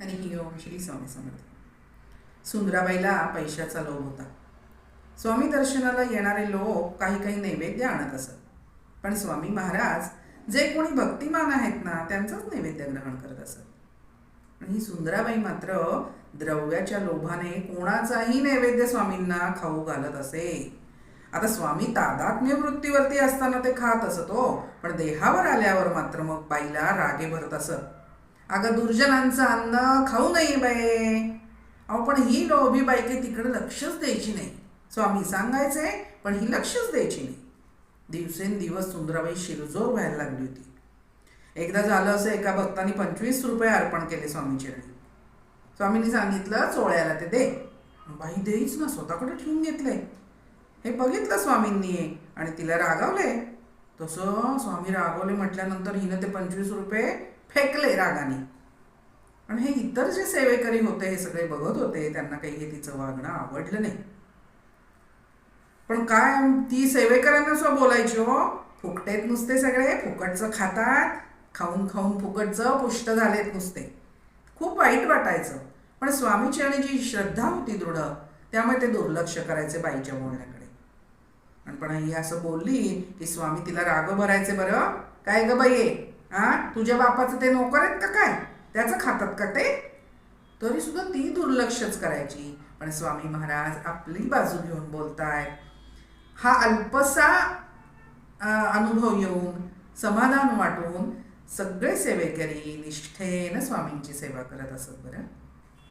आणि ओम श्री स्वामी समर्थ. सुंदराबाईला पैशाचा लोभ होता. स्वामी दर्शनाला येणारे लोक काही काही नैवेद्य आणत असत. पण स्वामी महाराज जे कोणी भक्तिमान आहेत ना त्यांचंच नैवेद्य ग्रहण करत असत. आणि ही सुंदराबाई मात्र द्रव्याच्या लोभाने कोणाचाही नैवेद्य स्वामींना खाऊ घालत असे. आता स्वामी तादात्म्य वृत्तीवरती असताना ते खात असत हो पण देहावर आल्यावर मात्र मग बाईला रागे भरत असत. अगं दुर्जनांचं अन्न खाऊ नये बाई. अहो पण ही लोभी बायके तिकडे लक्षच द्यायची नाही. स्वामी सांगायचे पण ही लक्षच द्यायची नाही. दिवसेंदिवस सुंदराबाई शिरजोर व्हायला लागली होती. एकदा झालं असं एका भक्तानी पंचवीस रुपये अर्पण केले स्वामीचे स्वामींनी सांगितलं चोळ्याला ते दे. बाई देईच ना स्वतःकडे ठेवून घेतले हे बघितलं स्वामींनी आणि तिला रागावले तसं स्वामी रागवले म्हटल्यानंतर हिनं ते पंचवीस रुपये फेकले रागाने. पण हे इतर जे सेवेकरी होते हे सगळे बघत होते त्यांना काही हे तिचं वागणं आवडलं नाही. पण काय ती सेवेकरांना स्व बोलायची हो फुकटेत नुसते सगळे फुकटचं खातात खाऊन खाऊन फुकटचं पुष्ट झालेत नुसते. खूप वाईट वाटायचं. पण स्वामीची आणि जी श्रद्धा होती दृढ त्यामुळे ते दुर्लक्ष करायचे बाईच्या बोलण्याकडे. पण पण ही असं बोलली की स्वामी तिला राग भरायचे बरं. काय ग बाई हा? तुझ्या बापाचं ते नोकर आहेत का काय? त्याचं खातात का ते? तरी सुद्धा ती दुर्लक्षच करायची. पण स्वामी महाराज आपली बाजू घेऊन बोलताय. हा अल्पसा अनुभव येऊन समाधान वाटून सगळे सेवेकरी निष्ठेनं स्वामींची सेवा करत असत बरं.